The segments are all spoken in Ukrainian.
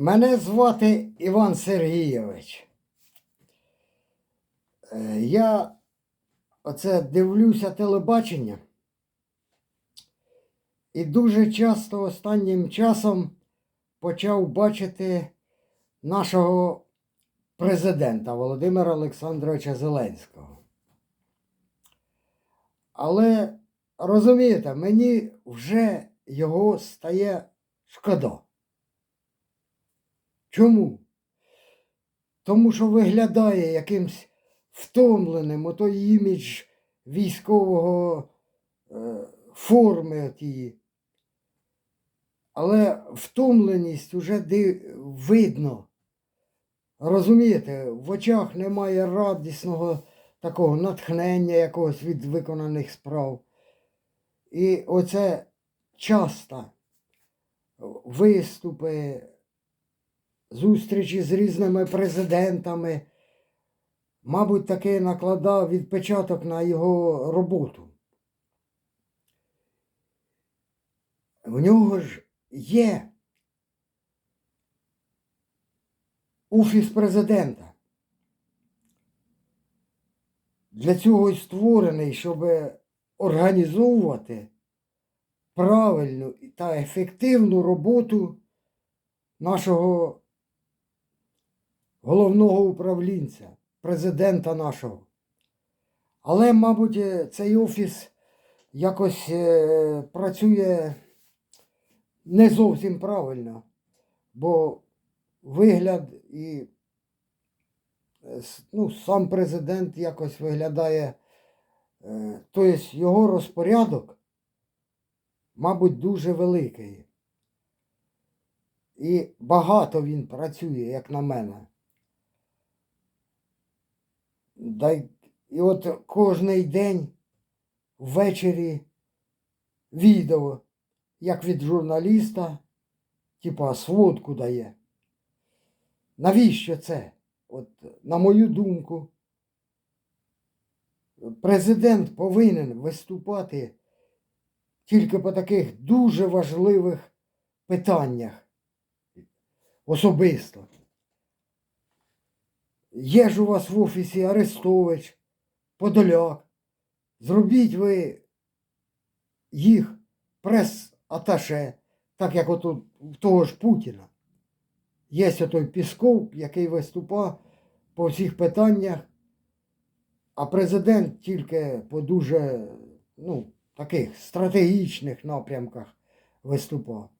Мене звати Іван Сергійович. Е, Я оце дивлюся телебачення і дуже часто останнім часом почав бачити нашого президента Володимира Олександровича Зеленського. Але розумієте, мені вже його стає шкода. Чому? Тому що виглядає якимсь втомленим отой імідж військового е, форми тієї. Але втомленість ди- видно. Розумієте, в очах немає радісного такого натхнення якогось від виконаних справ. І оце часто виступи, зустрічі з різними президентами, мабуть, таки накладав відпечаток на його роботу. В нього ж є офіс президента. Для цього й створений, щоб організовувати правильну та ефективну роботу нашого головного управлінця, президента нашого. Але, мабуть, е, цей офіс якось е, працює не зовсім правильно, бо вигляд і е, ну, сам президент якось виглядає, тобто його розпорядок, мабуть, дуже великий. І багато він працює, як на мене. Да й- і от кожний день ввечері відео, як від журналіста, типа сводку дає. Навіщо це? От, на мою думку, президент повинен виступати тільки по таких дуже важливих питаннях особисто. Є ж у вас в офісі Арестович, Подоляк. Зробіть ви їх прес-аташе, так як от у того ж Путіна. Є отой Пісков, який виступав по всіх питаннях, а президент тільки по дуже ну, таких стратегічних напрямках виступав.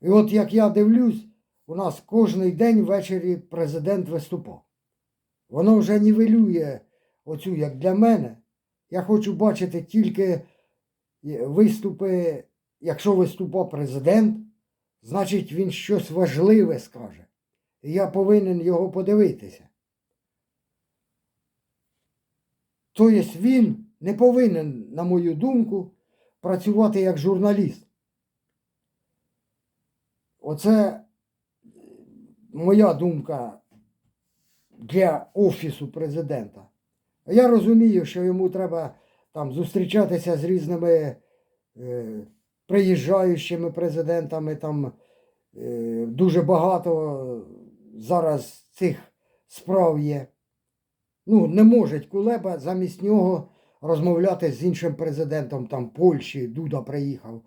І от як я дивлюсь, у нас кожний день ввечері президент виступав. Воно вже нівелює оцю, як для мене. Я хочу бачити тільки е, виступи, якщо виступав президент, значить він щось важливе скаже. І я повинен його подивитися. Тобто він не повинен, на мою думку, працювати як журналіст. Оце моя думка для Офісу президента. Я розумію, що йому треба там зустрічатися з різними е, приїжджаючими президентами. Там е, дуже багато зараз цих справ є. Ну, не може Кулеба замість нього розмовляти з іншим президентом там Польщі, Дуда приїхав.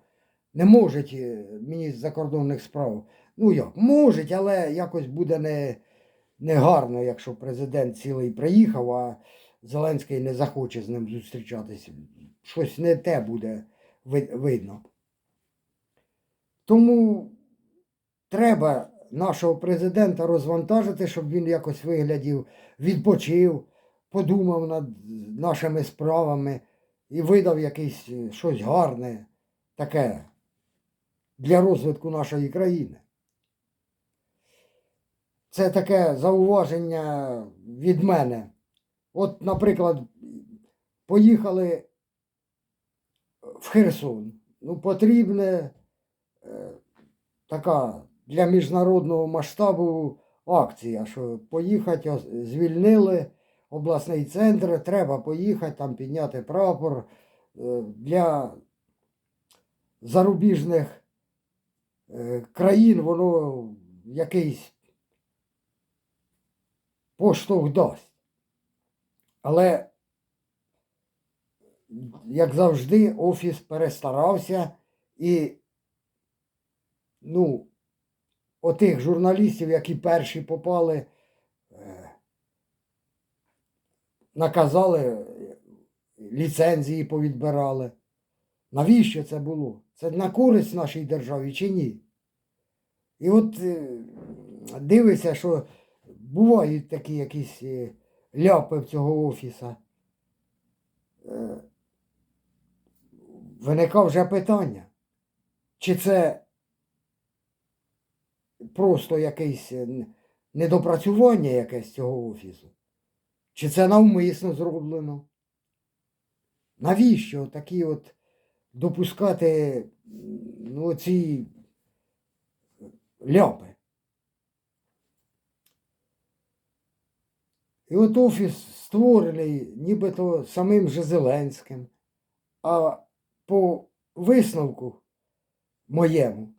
Не можуть е, міністр закордонних справ. Ну як, можуть, але якось буде не, не гарно, якщо президент цілий приїхав, а Зеленський не захоче з ним зустрічатися. Щось не те буде видно. Тому треба нашого президента розвантажити, щоб він якось виглядів, відпочив, подумав над нашими справами і видав якесь е, щось гарне, таке для розвитку нашої країни. Це таке зауваження від мене. От, наприклад, поїхали в Херсон. Ну, потрібна е, така для міжнародного масштабу акція, що поїхати, звільнили обласний центр, треба поїхати, там підняти прапор е, для зарубіжних е, країн, воно якийсь поштовх дасть. Але, як завжди, офіс перестарався і, ну, отих журналістів, які перші попали, е, наказали, е, ліцензії повідбирали. Навіщо це було? Це на користь нашій державі чи ні? І от е, дивишся, що бувають такі якісь е, ляпи в цього офіса. Е, Виникав вже питання, чи це просто якесь е, недопрацювання якесь цього офісу, чи це навмисно зроблено? Навіщо такі от допускати ну, ці ляпи? І от офіс створений нібито самим же Зеленським, а по висновку моєму,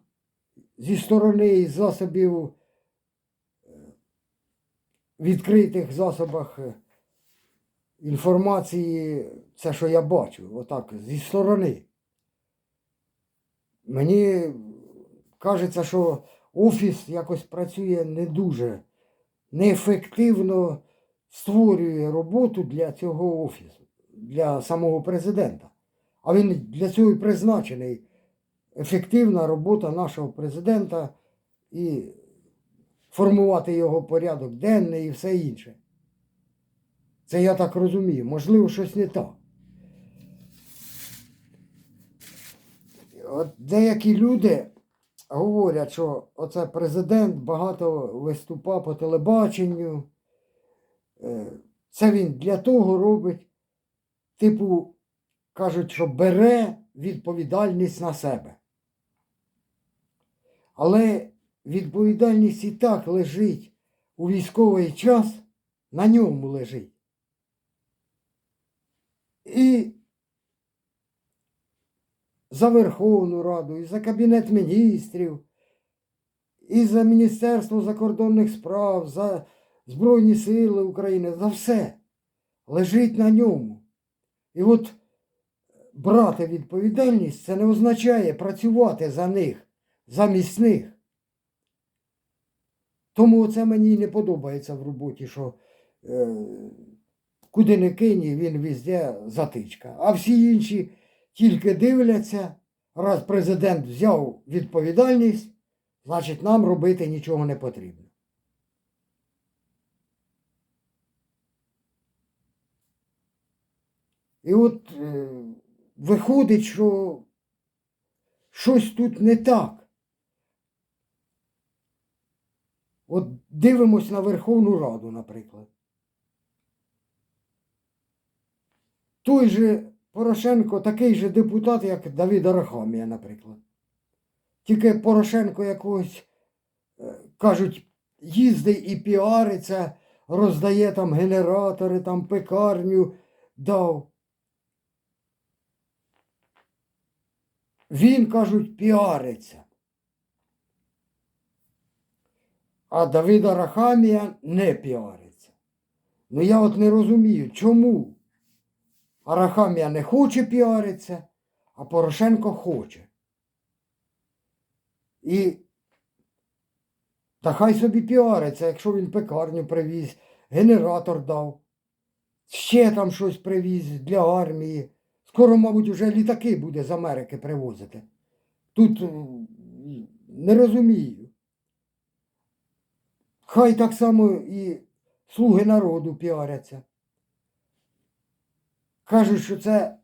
зі сторони засобів е, відкритих засобах е, інформації, це що я бачу, отак, зі сторони. Мені кажеться, що офіс якось працює не дуже неефективно створює роботу для цього офісу, для самого президента. А він для цього і призначений. Ефективна робота нашого президента і формувати його порядок денний і все інше. Це я так розумію. Можливо, щось не так. От деякі люди говорять, що оце президент багато виступав по телебаченню. Е, Це він для того робить, типу, кажуть, що бере відповідальність на себе. Але відповідальність і так лежить у військовий час, на ньому лежить. І за Верховну Раду, і за Кабінет міністрів, і за Міністерство закордонних справ, за Збройні Сили України, за все лежить на ньому. І от брати відповідальність це не означає працювати за них, замість них. Тому це мені і не подобається в роботі, що е, куди не кинь, він везде затичка. А всі інші тільки дивляться, раз президент взяв відповідальність, значить нам робити нічого не потрібно. І от е, виходить, що щось тут не так. От дивимось на Верховну Раду, наприклад. Той же Порошенко такий же депутат, як Давид Арахамія, наприклад. Тільки Порошенко якогось, е, кажуть, їздить і піариться, роздає там генератори, там пекарню дав. Він, кажуть, піариться. А Давида Рахамія не піариться. Ну я от не розумію, чому Арахамія не хоче піаритися, а Порошенко хоче. І та хай собі піариться, якщо він пекарню привіз, генератор дав, ще там щось привіз для армії. Скоро, мабуть, вже літаки буде з Америки привозити. Тут не розумію. Хай так само і слуги народу піаряться. Кажуть, що це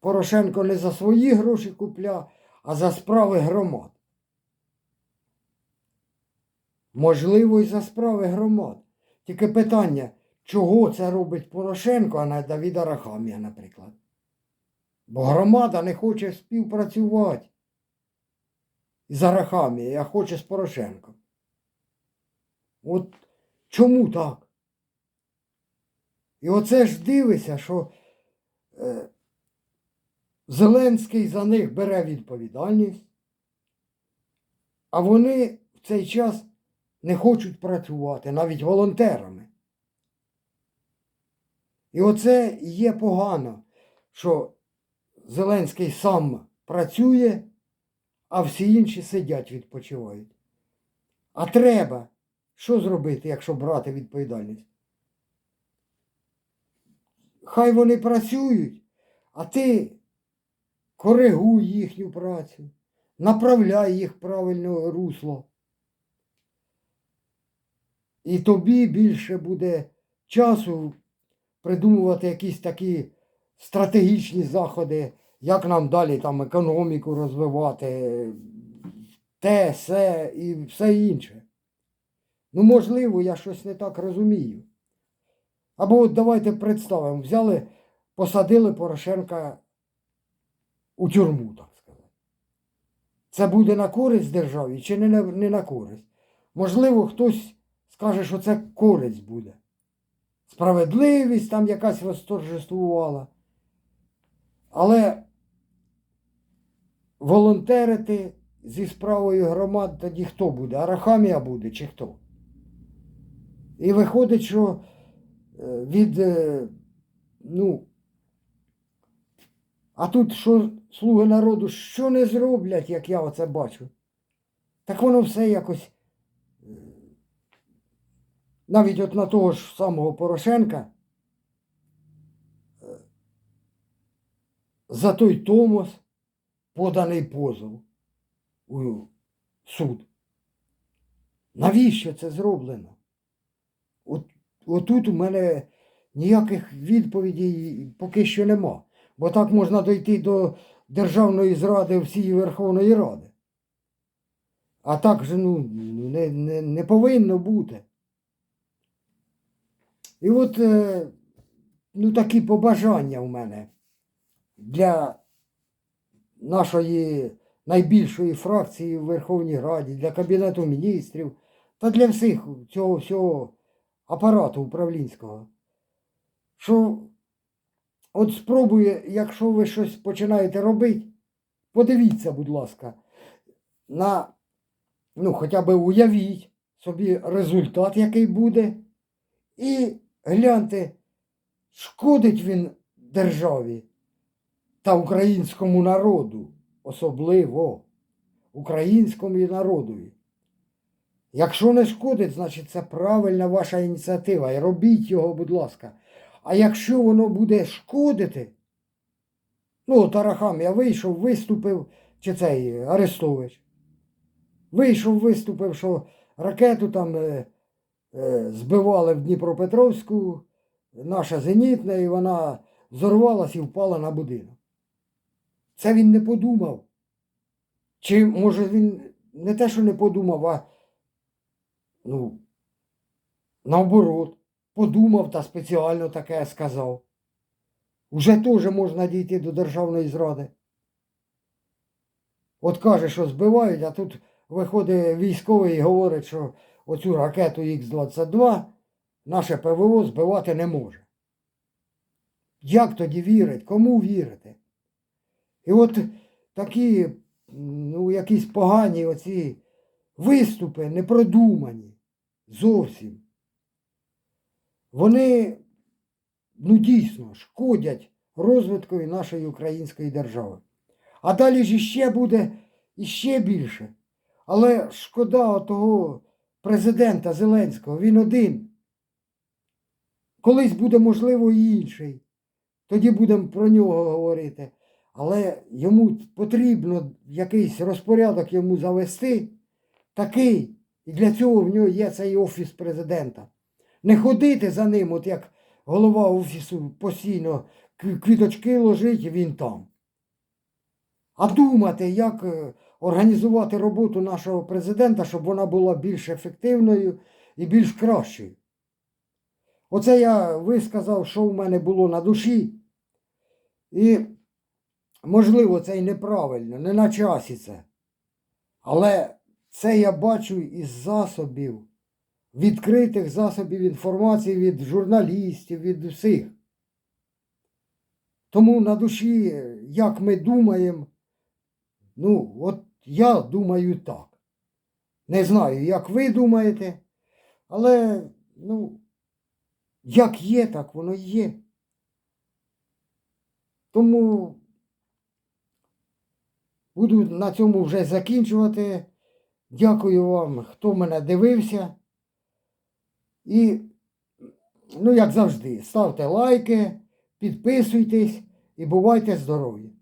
Порошенко не за свої гроші купля, а за справи громад. Можливо, і за справи громад. Тільки питання, чого це робить Порошенко, а не Давіда Рахамія, наприклад. Бо громада не хоче співпрацювати з Арахамією, а хоче з Порошенком. От чому так? І оце ж дивися, що е, Зеленський за них бере відповідальність, а вони в цей час не хочуть працювати, навіть волонтерами. І оце є погано, що Зеленський сам працює, а всі інші сидять, відпочивають. А треба що зробити, якщо брати відповідальність? Хай вони працюють, а ти коригуй їхню працю, направляй їх в правильне русло. І тобі більше буде часу придумувати якісь такі стратегічні заходи, як нам далі там економіку розвивати, те, се і все інше. Ну, можливо, я щось не так розумію. Або от давайте представимо, взяли, посадили Порошенка у тюрму, так сказати. Це буде на користь державі чи не на, не на користь? Можливо, хтось скаже, що це користь буде. Справедливість там якась восторжествувала. Але волонтерити зі справою громад тоді хто буде? Арахамія буде чи хто? І виходить, що е, від, е, ну, а тут що слуги народу що не зроблять, як я оце бачу? Так воно все якось. Навіть от на того ж самого Порошенка е, за той Томос поданий позов у суд. Навіщо це зроблено? От, отут у мене ніяких відповідей поки що нема. Бо так можна дойти до державної зради всієї Верховної Ради. А так же ну, не, не, не повинно бути. І от е, ну, такі побажання в мене для нашої найбільшої фракції в Верховній Раді, для Кабінету міністрів та для всіх цього всього апарату управлінського. Що от спробує, якщо ви щось починаєте робити, подивіться, будь ласка, на, ну, хоча б уявіть собі результат, який буде, і гляньте, шкодить він державі та українському народу, особливо українському народові. Якщо не шкодить, значить це правильна ваша ініціатива. І робіть його, будь ласка. А якщо воно буде шкодити, ну, от Арахам, я вийшов, виступив, чи цей Арестович. Вийшов, виступив, що ракету там е, збивали в Дніпропетровську, наша зенітна, і вона взорвалась і впала на будинок. Це він не подумав. Чи може він не те, що не подумав, а ну, наоборот, подумав та спеціально таке сказав. Уже теж можна дійти до державної зради. От каже, що збивають, а тут виходить військовий і говорить, що оцю ракету Х-22 наше ПВО збивати не може. Як тоді вірить? Кому вірити? І от такі, ну, якісь погані оці виступи, непродумані зовсім. Вони, ну дійсно, шкодять розвиткові нашої української держави. А далі ж іще буде іще більше. Але шкода того президента Зеленського, він один. Колись буде, можливо, і інший. Тоді будемо про нього говорити. Але йому потрібно якийсь розпорядок йому завести такий. І для цього в нього є цей офіс президента. Не ходити за ним, от як голова офісу постійно квіточки ложить, і він там. А думати, як е, організувати роботу нашого президента, щоб вона була більш ефективною і більш кращою. Оце я висказав, що в мене було на душі. І, можливо, це й неправильно, не на часі це. Але це я бачу із засобів, відкритих засобів інформації від журналістів, від всіх. Тому на душі, як ми думаємо, ну, от я думаю так. Не знаю, як ви думаєте, але, ну, як є, так воно і є. Тому буду на цьому вже закінчувати. Дякую вам, хто мене дивився. І, ну, як завжди, ставте лайки, підписуйтесь і бувайте здорові!